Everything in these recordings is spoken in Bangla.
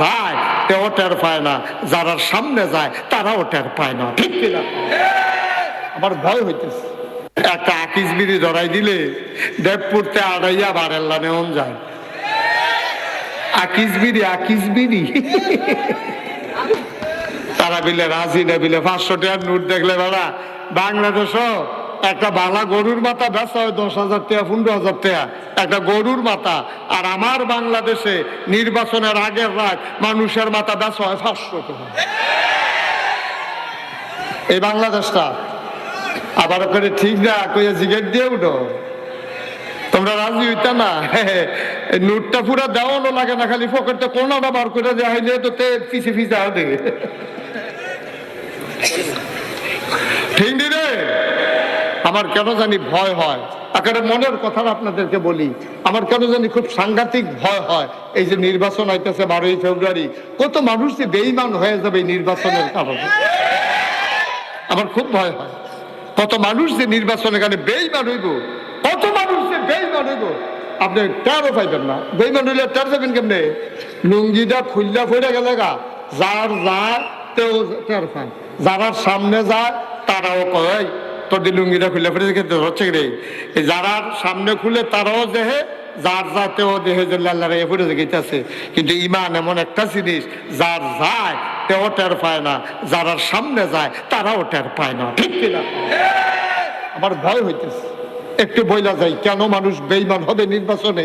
যায় তেও টের পায় না। যারা সামনে যায়, তারাও টের পায় না। ঠিক কিনা আমার ভয় হইতেছে। একটা আকিস বিড়ি ধরাই দিলে দেবপুরতে আড়াইয়া বারেল্লা নেওন যায়। আকিস বিড়ি আকিস বিড়ি। তারা বিলে, রাজি না বিলে, পাঁচশো টাকার নোট দেখলে বেড়া বাংলাদেশও একটা বাংলা গরুর মাথা বেচা হয় দশ হাজার টাকা, পনেরো হাজার টাকা। একটা গরুর মাথা। আর আমার বাংলাদেশে নির্বাচনের আগের রাত মানুষের মাথা বেচা হয় পাঁচশো টাকা। এই বাংলাদেশটা। আবার করে ঠিক না, কইয়া জিগেট দিয়ে উঠো। তোমরা রাজি হইতা না? নোটটা পুরা দেওয়ানো লাগে না, খালি পকেটটা কোনাটা বার করে দেওয়া হইলে তো তে পিছে পিছে হবে ঠিক রে! আমার কেন জানি ভয় হয়। আকারে মনের কথা আপনাদেরকে বলি, আমার কেন জানি খুব সাংঘাতিক ভয় হয়। এই যে নির্বাচন হইতেছে বারোই ফেব্রুয়ারি, কত মানুষ যে বেইমান হয়ে যাবে এই নির্বাচনের কারণে। আমার খুব ভয় হয়। কত মানুষ যে নির্বাচনে গানে বেইমান হইব, কত মানুষ যে বেইমান হইব, আপনি টেরও পাইবেন না। বেইমান হইলে টের যাবেন কেমনে? লুঙ্গিটা খুললা ফইরা গেলে গা, যার যায় তেও টের পায়। যারা সামনে যায়, তারাও কয় তোর দি লুঙ্গিটা খুললে ফিরে কিন্তু হচ্ছে রে? যারা সামনে খুলে তারাও দেহে, যার যাতেও দেহে যে লাল্লারা ফুটে গেছে কিন্তু ইমান এমন একটা জিনিস, যার যায় তেও টের পায় না, যারা সামনে যায় তারাও টের পায় না, ঠিক কিনা? আমার ভয় হইতেছে। একটু বইলা যাই, কেন মানুষ বেইমান হবে নির্বাচনে?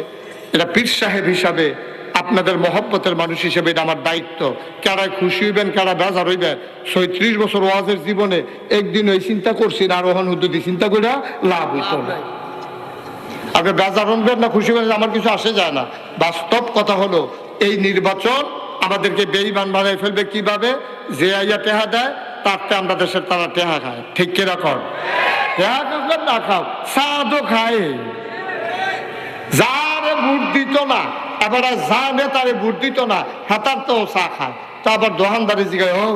এটা পীর সাহেব হিসাবে আপনাদের মহব্বতের মানুষ হিসেবে এটা আমার দায়িত্ব। কারা খুশি হইবেন কারা বেজার হইবেন ছয়ত্রিশ বছর ওয়াজের জীবনে একদিন ওই চিন্তা করছি না আর ওখান হুদ্দি চিন্তা করে লাভ হইতো না। আপনি বেজার হবেন না খুশি হবেন আমার কিছু আসে যায় না। বাস্তব কথা হলো এই নির্বাচন আমাদেরকে বেইমান বানাই ফেলবে কীভাবে? যে আইয়া টেহা দেয় তারতে আমরা দেশের তারা টেহা খায়। ঠিক কীরকম টেহা খাবেন না খাও সাদও খায়। যার ভোট দিত না এবারে যা নেতারে ভোট দিত না, হেতার তো চা খায়। তা আবার দোকানদারি জিগায়, ও,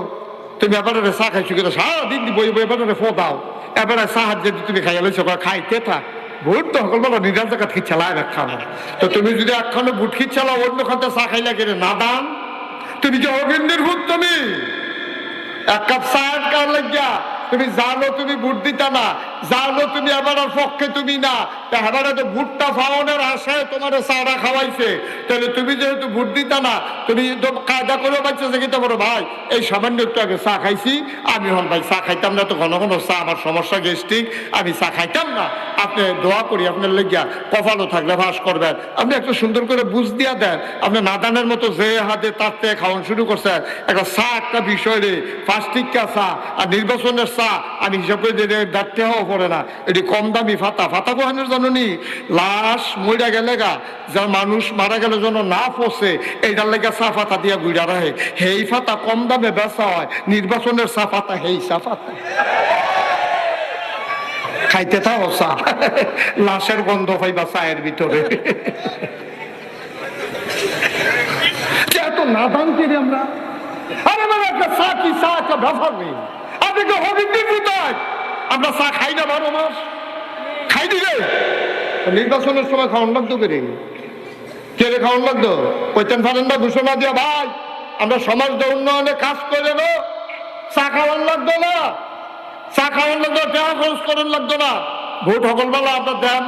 তুমি এবারে চা খাইছো কিন্তু সারাদিন বই বই এবারে ফো দাও। এবারে সাহায্য যদি তুমি খাইয়া লইছো খাইতে থাক ভোট তো সকল বেলা নিজার জায়গা খিচ্ছালায় একখানা তো তুমি যদি একখানে বুট খিচ্ছালা অন্য খানতে চা খাইলা কেন? না দাম তুমি যে অগেন্দ্রের ভূত তুমি। এক কাপ চায়ের কার লাগিয়া, তুমি জানো তুমি ভোট দিতা না। জানো তুমি এবার পক্ষে তুমি না। এবারে তো ভোটটা ফাওনের আশায় তোমার চারা খাওয়াইছে। তাহলে তুমি যেহেতু ভোট দিতা না, তুমি কায়দা করে যে কিন্তু বড় ভাই, এই সামান্য একটু আগে চা খাইছি। আমি হন ভাই, চা খাইতাম না তো ঘন ঘন চা, আমার সমস্যা গেস্টিক আমি চা খাইতাম না। আপনি দোয়া করি, আপনার লেগিয়া কপালও থাকলে ভাস করবেন। আপনি একটু সুন্দর করে বুঝ দিয়া দেন। আপনি নাদানের মতো যে হাতে তাতে খাওয়ান শুরু করছেন, একটা চা, একটা বিষয় রে। ফাস্টিকা চা আর নির্বাচনের চা, আমি হিসাব করে দাঁড়তে হওয়া পড়ে না। এটি কম দামি ফাতা। ফাতা কোহানের জানি লাশ মইরা গেলে গা যার মানুষ মারা গেলে যেন না পচে এইটার লেগে চা ফাতা দিয়া গুড়া রাখে। হেই ফাতা কম দামে বেচা হয়। নির্বাচনের চা ফাতা, হেই চা ফাতা। খাইতে থাও চা। লাশের গন্ধ পাইবা চায়ের ভিতরে। এত নাদান করি আমরা? আরে মানে একটা চা কি চা? একটা ব্যাপার নেই। তো হবিন্দি কোথায় আমরা চা খাই না, বারো মাস। খাই দিলে? নির্বাচনের সময় খাওয়ান লাগতো বেরে কে রে খাওয়ান লাগতো? কইতেন পারেন না, ঘোষণা দিয়া ভাই, আমরা সমাজ উন্নয়নে কাজ করে নো। চা খাওয়ান লাগতো না। চা খাওয়ান লাগতো টাকা খরচ করেন লাগতো না। ভোট সকলবেলা আমরা দেন,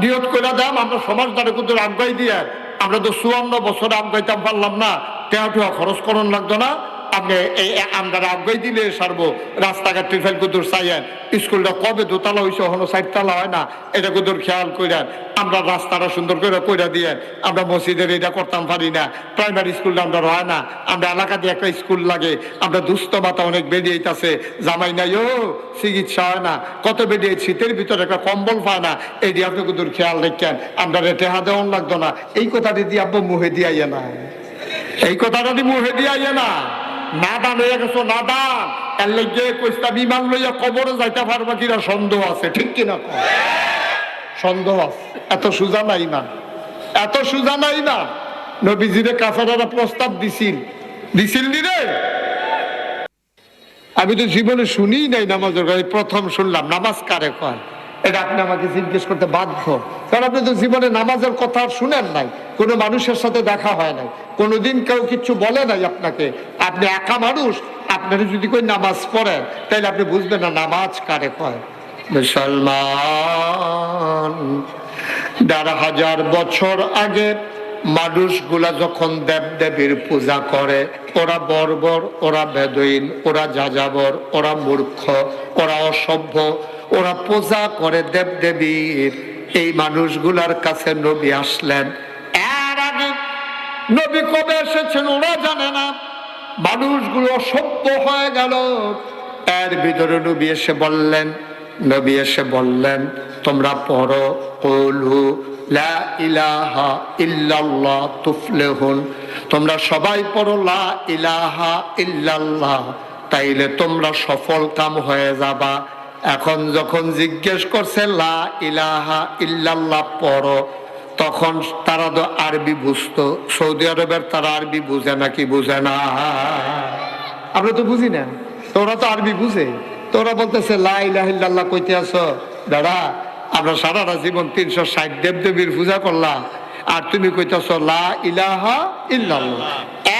নিয়ত করে দেন, আমরা সমাজ দ্বারা কিন্তু আগাই দিয়ে, আমরা তো চুয়ান্ন বছর আগাইতাম পারলাম না টেয়া খরচ করন লাগতো না। আপনি এই আমরা আগাই দিলে সারবো। রাস্তাঘাট টিফেল কুদুর চাইয়েন। স্কুলটা কবে দোতলা হয়েছে হলো চারতলা হয় না। এটা কুদুর খেয়াল করেন আমরা রাস্তাটা সুন্দর করে কইরা দিয়ে আমরা মসজিদের এটা করতাম পারি না। প্রাইমারি স্কুলটা আমরা হয় না। আমরা এলাকা দিয়ে একটা স্কুল লাগে। আমরা দুস্থ মাতা অনেক বেরিয়েছে জামাই নাই, ও, চিকিৎসা হয় না। কত বেরিয়ে শীতের ভিতরে একটা কম্বল পায় না। এই দিয়ে আপনি কুদুর খেয়াল রেখেন। আমরা রেটে হাতেও লাগতো না। এই কথাটি দিয়ে আব্বু মুহে দিয়ে না এই কথাটা মুহে দিয়ে না নাদান হয়ে গেছো, নাদান। এর লেগে কইস্তা বিমান লইয়া কবরে যাইতে পারবা কিনা সন্দেহ আছে, ঠিক কিনা? সন্দেহ আছে। এত সুজা নাই না এত সুজা নাই না নবীজিরে কাছাড়ারা প্রস্তাব দিছিল। দিছিল নি রে? আমি তো জীবনে শুনি নাই নামাজের প্রথম শুনলাম, নামাজ কারে কয়? এটা আপনি আমাকে জিজ্ঞেস করতে বাধ্য। কারণ আপনি তো জীবনে নামাজের কথা আর শুনেন নাই, কোনো মানুষের সাথে দেখা হয় নাই। কোনোদিন কেউ কিছু বলে নাই আপনাকে। আপনি একা মানুষ, আপনার যদি কই নামাজ পড়েন তাহলে আপনি বুঝবেন না নামাজ কারে কয় মুসলমান, দেড় হাজার বছর আগে মানুষগুলা যখন দেব দেবীর পূজা করে, ওরা বর্বর, ওরা বেদইন, ওরা যাযাবর, ওরা মূর্খ, ওরা অসভ্য ওরা পূজা করে দেব দেবীর এই মানুষগুলার কাছে নবী আসলেন। এর আগে নবী কবে এসেছেন ওরা জানে না। মানুষগুলো সভ্য হয়ে গেল। এর ভিতরে নবী এসে বললেন, নবী এসে বললেন, তোমরা পড়ো কলু লা ইলাহা ইল্লাল্লাহ তোমরা সবাই পড়ো, লা ইলাহা ইল্লাল্লাহ। তাইলে তোমরা সফল কাম হয়ে যাবা। এখন যখন জিজ্ঞেস করছে, লা ইলাহা ইল্লাল্লাহ পড়ো, তখন তারা তো আরবি বুঝতো। সৌদি আরবের তারা আরবি বুঝে না কি বুঝে না? আমরা তো বুঝি না। তোরা তো আরবি বুঝে। তোরা বলতেছে লাইল্লাহ কইতে আছো? দাদা আমরা সারাটা জীবন তিনশো ষাট দেব দেবীর পূজা করলাম। আর তুমি কইতেছ, লা ইলাহা ইল্লাল্লাহ।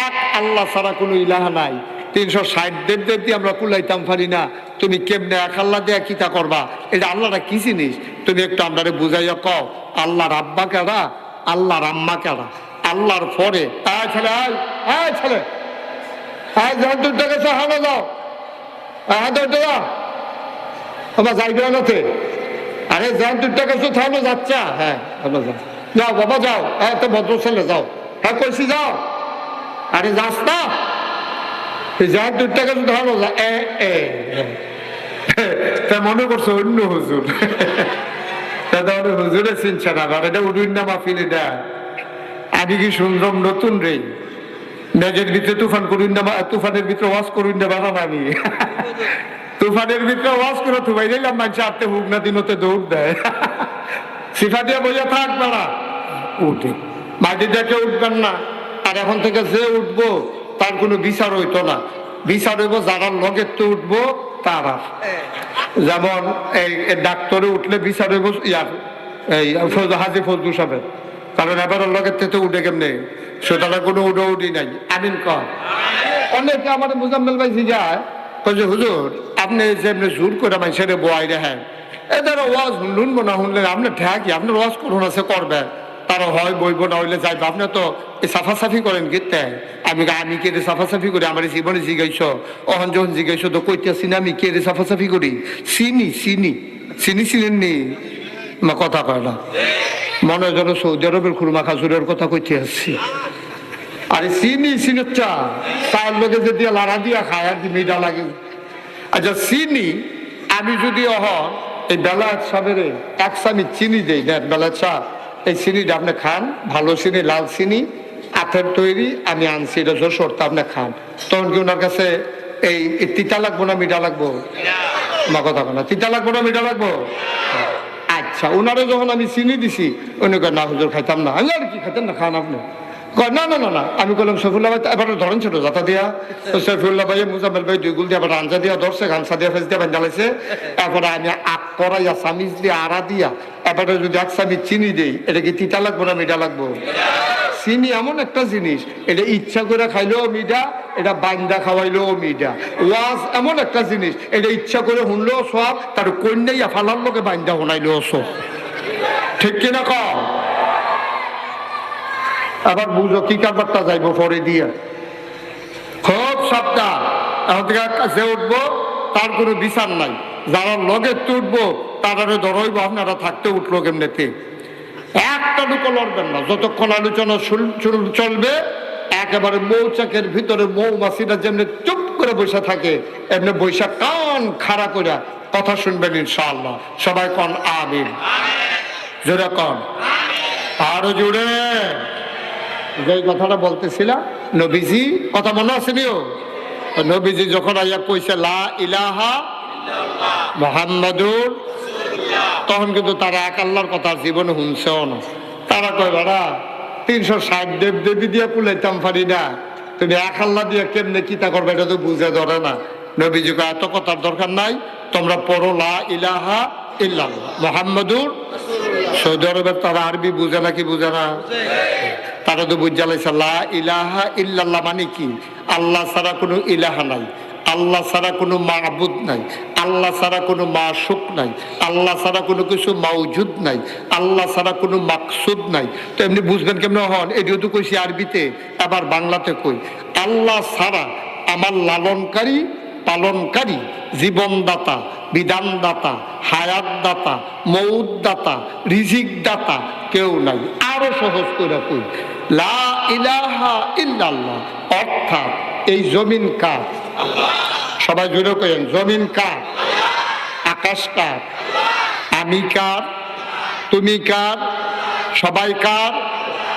এক আল্লাহ ছাড়া কোনো ইলাহা নাই। তিনশো ষাট দেব দেব দিয়ে আমরা কুলাইতাম পারি না। তুমি কেমনে এক আল্লাহ দেয়া কিতা করবা? এটা আল্লাহটা কি জিনিস? তুমি একটু আমরারে বুঝাইয়া কও, আল্লাহর আব্বা কেডা আল্লাহর আম্মা কেডা আল্লাহর পরে, আয় ছেলে, আয় আয় ছেলে। আয় যখন তুই দেখেছ হানো যাও। হ্যাঁ তো যাও। আমার যাইবে নাতে আরে যখন তুই দেখেছ থানো যাচ্ছা। হ্যাঁ হানো যাও যাও, বাবা, যাও। হ্যাঁ তো ভদ্র ছেলে যাও। হ্যাঁ কইছি, যাও। আরে, যাস না। যখন তুই দেখেছ থানো এ এ। তা মনে করছ অন্য হুজুর। তাহলে হুজুরে চিনছে না আর এটা উডুন না মাহফিল এটা। আমি কি শুনলাম নতুন রে। মেঘের ভিতরে তুফান করুন না, তুফানের ভিতরে ওয়াজ করুন না, বাবা আমি তুফানের ভিতরে ওয়াজ করে তো বাইরে মানুষ আটতে হুক না দিনতে দৌড় দেয়। সিফা দিয়ে বইয়া থাক বাড়া। উঠে। মাটি দেখে উঠবেন না। আর এখন থেকে যে উঠবো তার কোনো বিচার হইতো না। বিচার হইব যারা লগের তো উঠবো তারা। যেমন এই ডাক্তারে উঠলে বিচার হইব ইয়ার এই হাজি ফজলু সাহেবের। কারণ এবার লগের থেকে উঠে কেমনে? সেটা কোনো উঠে উঠি নাই। আমিন কর অনেকে আমার মুজাম্মেল ভাই জিগায় কই যে হুজুর আপনি যে এমনি জোর করে মানুষের বয় দেখেন এদের ওয়াজ শুনলুন না শুনলে আপনি ঠেকি আপনার ওয়াজ করুন আছে করবে। তারা হয় বইব না হইলে যাইবে। আপনি তো সাফাসাফি করেন কিতে আমি আমি কে সাফাসাফি করি, আমার জীবনে জিগাইছ অহন যখন জিগাইছ তো কইতেছি না, আমি কে সাফাসাফি করি। চিনি চিনি চিনি চিনেন নি কথা কয় না। মনে যেন সৌদি আরবের খুরমা খাজুরের কথা কইতে আসছি। আরে চিনি চিনুচ্চা তার লোকে যদি লাড়া দিয়া খায়, আর মিঠা লাগে। আচ্ছা চিনি, আমি যদি অহ, এই বেলায় সাবেরে এক চামি চিনি দেই বেলায় চা এই চিনিটা আপনি খান, ভালো চিনি, লাল চিনি আখের তৈরি, আমি আনছি, এটা যশোর তা আপনি খান। তখন কি ওনার কাছে এই তিতা লাগবো না মিঠা লাগবো? মা কথা না, তিতা লাগবো না মিঠা লাগবো? আচ্ছা ওনারে যখন আমি চিনি দিছি, উনি কয়, না হুজুর, খাইতাম না। আমি আর কি খাইতেন না, খান আপনি? কয়, না না না না। আমি বললাম সফুল্লাহ ভাই, এবার ধরেন ছিল যাতা দিয়া। তো সফুল্লাহ ভাই, মুজাম্মেল ভাই দুই গুল দিয়ে আবার আঞ্জা দিয়া ধরছে, গামছা দিয়া, ফেস দিয়া বান্ধালাইছে এরপরে আমি আক করাইয়া, সামিজ দিয়ে, আড়া দিয়া, এবারে যদি এক সামিজ চিনি দেই, এটা কি তিতা লাগবো না মিঠা লাগবো? চিনি এমন একটা জিনিস, এটা ইচ্ছা করে খাইলেও মিঠা এটা বান্দা খাওয়াইলেও মিঠা ওয়াজ এমন একটা জিনিস, এটা ইচ্ছা করে শুনলেও সব তার কন্যাইয়া ফালার লোকে বান্দা শোনাইলেও সব ঠিক কিনা কম আবার বুঝো কি কারবারটা যাইবো পরে দিয়ে। খুব সাবধান। এখন থেকে কাছে উঠবো, তার কোনো বিচার নাই। যারা লগে তুটবো তারা ধরইব, আপনারা থাকতে উঠল কেমনেতে? একটা লুকো লড়বেন না। যতক্ষণ আলোচনা চলবে, একেবারে মৌচাকের ভিতরে মৌমাছিরা যেমনি চুপ করে বসে থাকে, এমনি বৈশাখ কান খাড়া করে কথা শুনবেন ইনশাআল্লাহ। সবাই কন, আমিন। জোরে কন। আরও জোরে। যে কথাটা বলতেছিলাম, নবীজি, কথা মনে আছে নিও? নবীজি যখন আইয়া কইছে, লা ইলাহা মোহাম্মদুর তখন কিন্তু তারা এক আল্লাহর কথা জীবনে শুনছেও না। তারা কয় বাড়া তিনশো ষাট দেব দেবী দিয়ে কুলাইতাম পারি না। তুমি এক আল্লাহ দিয়ে কেমনে কিতা করবে এটা তো বুঝে ধরে না। নবীজি কয়, এত কথার দরকার নাই তোমরা পড়ো লা ইলাহা ইল্লাল্লাহ মোহাম্মদুর সৌদি আরবের তারা আরবি বুঝে নাকি বুঝে না? তারা তো বুঝালাইছে লা ইলাহা ইল্লাল্লাহ মানে কি? আল্লাহ ছাড়া কোনো ইলাহা নাই আল্লাহ ছাড়া কোনো মাহবুদ নাই। আল্লাহ ছাড়া কোনো মা মাসুক নাই, আল্লাহ ছাড়া কোনো কিছু মাউজুদ নাই, আল্লাহ ছাড়া কোনো মাকসুদ নাই। তো এমনি বুঝবেন কেমন হন? এটিও তো কইছি আরবিতে আবার বাংলাতে কই। আল্লাহ ছাড়া আমার লালনকারী, পালনকারী, জীবনদাতা, বিধানদাতা, হায়াতদাতা মৌদাতা রিজিক দাতা কেউ নাই। আরও সহজ করে কই। লা ইলাহা ইল্লাল্লাহ, অর্থাৎ এই জমিন কার? সবাই জুড়ে কেন জমিন কার? আকাশ কার? আমি কার? তুমি কার? সবাই কার?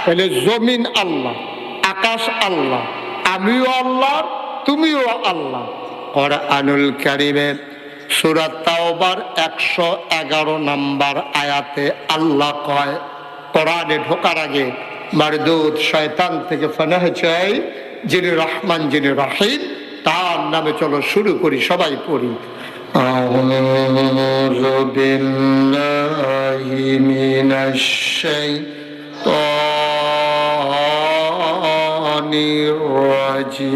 তাহলে জমিন আল্লাহ, আকাশ আল্লাহ, আমিও আল্লাহ, তুমিও আল্লাহ। কোরআনুল কারিমের সুরাত তাওবার একশো এগারো নাম্বার আয়াতে আল্লাহ কয়, কোরআনে ঢোকার আগে মারদুদ শয়তান থেকে ফানাহ চাই, যিনি রহমান, যিনি রহিম। তার নামে চলো শুরু করি সবাই পড়ি أعوذ بالله من الشيطان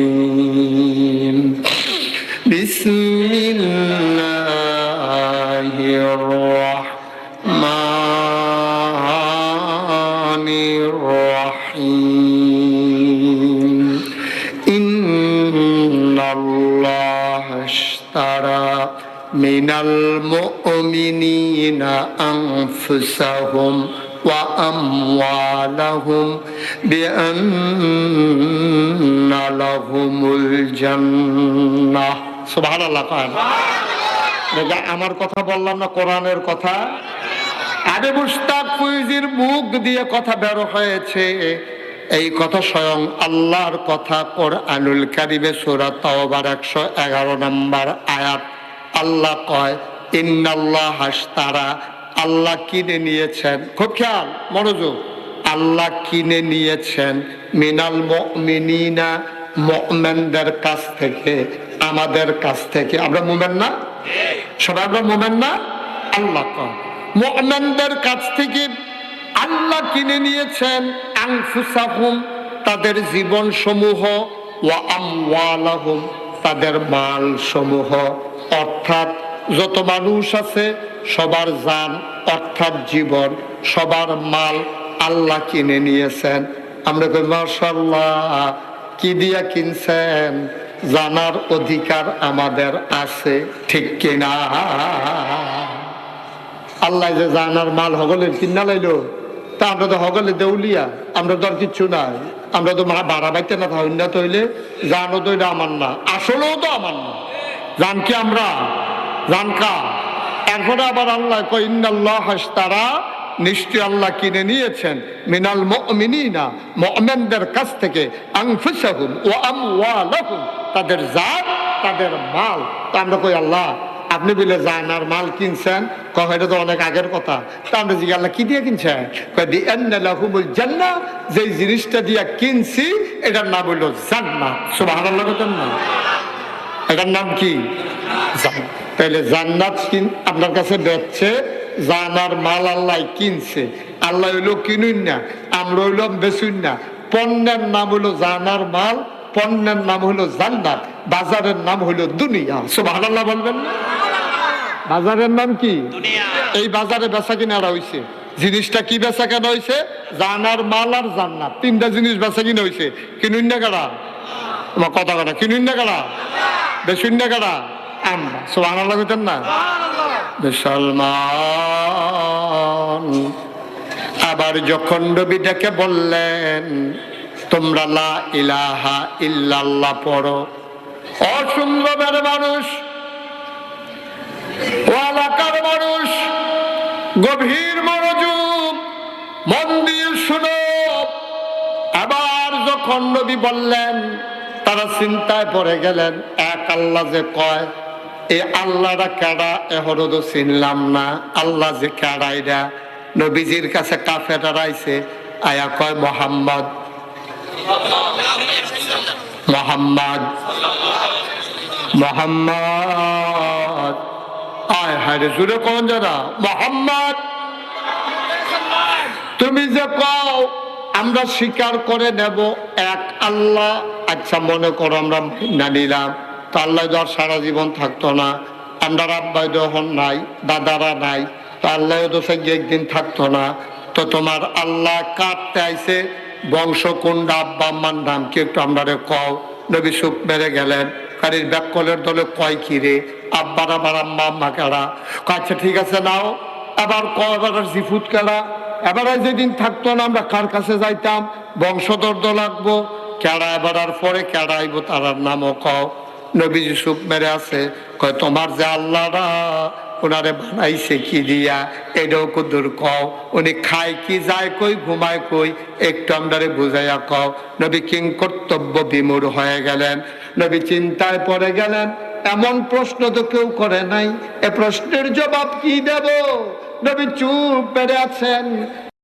الرجيم بسم الله الرحمن الرحيم المؤمنين أنفسهم وأموالهم بأن لهم الجنة سبحان الله قال দেখো, আমার কথা বললাম না কোরআনের কথা আরে মুস্তাক ফুইজির মুখ দিয়ে কথা বের হয়েছে এই কথা স্বয়ং আল্লাহর কথা কোরআনুল কারিমে সূরা তাওবার 111 নম্বর আয়াত আল্লাহ কয়, ইন্নাল্লাহ হাসতারা আল্লাহ কিনে নিয়েছেন। খুব খেয়াল, মনোযোগ। আল্লাহ কিনে নিয়েছেন মিনাল মুমিনিনা মুমিনদের কাছ থেকে, আমাদের কাছ থেকে। আমরা মুমিন না? সবাই আমরা মোমেন না? আল্লাহ কয়। মোমেনদের কাছ থেকে আল্লাহ কিনে নিয়েছেন আনফুসাহুম, তাদের জীবন সমূহ ওয়া আমওয়ালাহুম, তাদের মাল সমূহ অর্থাৎ যত মানুষ আছে, সবার জান, অর্থাৎ জীবন, সবার মাল আল্লাহ কিনে নিয়েছেন। আমরা কই মাশাল্লাহ কি দিয়া কিনছেন? জানার অধিকার আমাদের আছে, ঠিক কিনা? আল্লাহ যে জানার মাল হগলের কিনা লাইলো, তা আমরা তো হগলে দেউলিয়া, আমরা তো আর কিচ্ছু নাই। আমরা তো মা বাড়া বাইতে না থাকি না তৈলে জানো তো এটা আমার না, আসলেও তো আমার না। জান কি আমরা? জান কা এরপরে আবার আল্লাহ ইন্নাল্লাহ হাসতারা নিশ্চয় আল্লাহ কিনে নিয়েছেন। মিনাল মুমিনিনা, মুমিনদের কাছ থেকে তাদের জাত, তাদের মাল। তো আমরা কই, আল্লাহ, আপনি বলে যান আর মাল কিনছেন? কহ, এটা তো অনেক আগের কথা। তা আমরা জিজ্ঞাসা, আল্লাহ কি দিয়ে কিনছেন? লাহুমুল জান্নাহ যে জিনিসটা দিয়া কিনছি, এটার নাম হইল জান্নাত। সুবহানাল্লাহ কথা না? এটার নাম কি? তাহলে জান্নাত আপনার কাছে বেচছে জানার মাল আল্লাহ কিনছে। আল্লাহ হইল কিনুন না আমরা হইলাম বেচুন না। পণ্যের নাম হইল জানার মাল পণ্যের নাম হইল জান্নাত বাজারের নাম হইল দুনিয়া। সুবহানাল্লাহ বলবেন বাজারের নাম কি? এই বাজারে বেচা কিনারা হইছে। জিনিসটা কি বেচা কেনা হইছে? জানার মাল আর জান্নাত। তিনটা জিনিস বেচা কিনা হইছে। কিনুন না কারা? কথা কথা কিনুন না কারা? বেশুন না কারা আমরা সুবহানাল্লাহ কইতেন না? মুসলমান আবার যখন নবীটাকে বললেন তোমরা লা ইলাহা ইল্লাল্লাহ পড়ো। অসুন্দরের মানুষ ও এলাকার মানুষ গভীর মনোযোগ মন্দির শুনো। আবার যখন নবী বললেন তারা চিন্তায় পড়ে গেলেন, এক আল্লাহ যে কয় এই আল্লাহটা কেডা? এহরো তো চিনলাম না। আল্লাহ যে কেডা এটা নবীজির কাছে কাফেরা আইছে, আয়া কয়, মোহাম্মদ। মোহাম্মদ। মোহাম্মদ। আয় হায় জুড়ে কোন যারা? মোহাম্মদ। তুমি যে কও, আমরা স্বীকার করে নেব এক আল্লাহ আচ্ছা মনে করো আমরা না নিলাম। তো আল্লাহ তো আর সারা জীবন থাকতো না। আমরা আব্বাই যখন নাই, দাদারা নাই। তো আল্লাহ তো সে একদিন থাকতো না। তো তোমার আল্লাহ কাটতে আইছে, বংশ কুন্ডা আব্বা, আম্মার নাম কি একটু আমরা কও। নবী সুখ মেরে গেলেন। কারির ব্যাকলের দলে কয় কি রে? আব্বার আবার আম্মা আম্মা কেডা আচ্ছা ঠিক আছে, নাও। আবার কয় এবার জিফুত কেডা এবার যেদিন থাকতো না, আমরা কার কাছে যাইতাম? বংশদর্দ লাগবো। কেডা এবার আর পরে কেডা আইব তার নামও কও। নবী ইউসুফ মেরে আছে, কয়, তোমার যে আল্লাহরা ওনারে বানাইছে কি দিয়া এটাও কুদুর কও। উনি খায় কি যায় কই, ঘুমায় কই, একটু আমদারে বুঝাইয়া কও। নবী কিং কর্তব্য বিমূঢ় হয়ে গেলেন। নবী চিন্তায় পড়ে গেলেন, এমন প্রশ্ন তো কেউ করে নাই, এ প্রশ্নের জবাব কি দেব? নবী চুপ পেরে আছেন।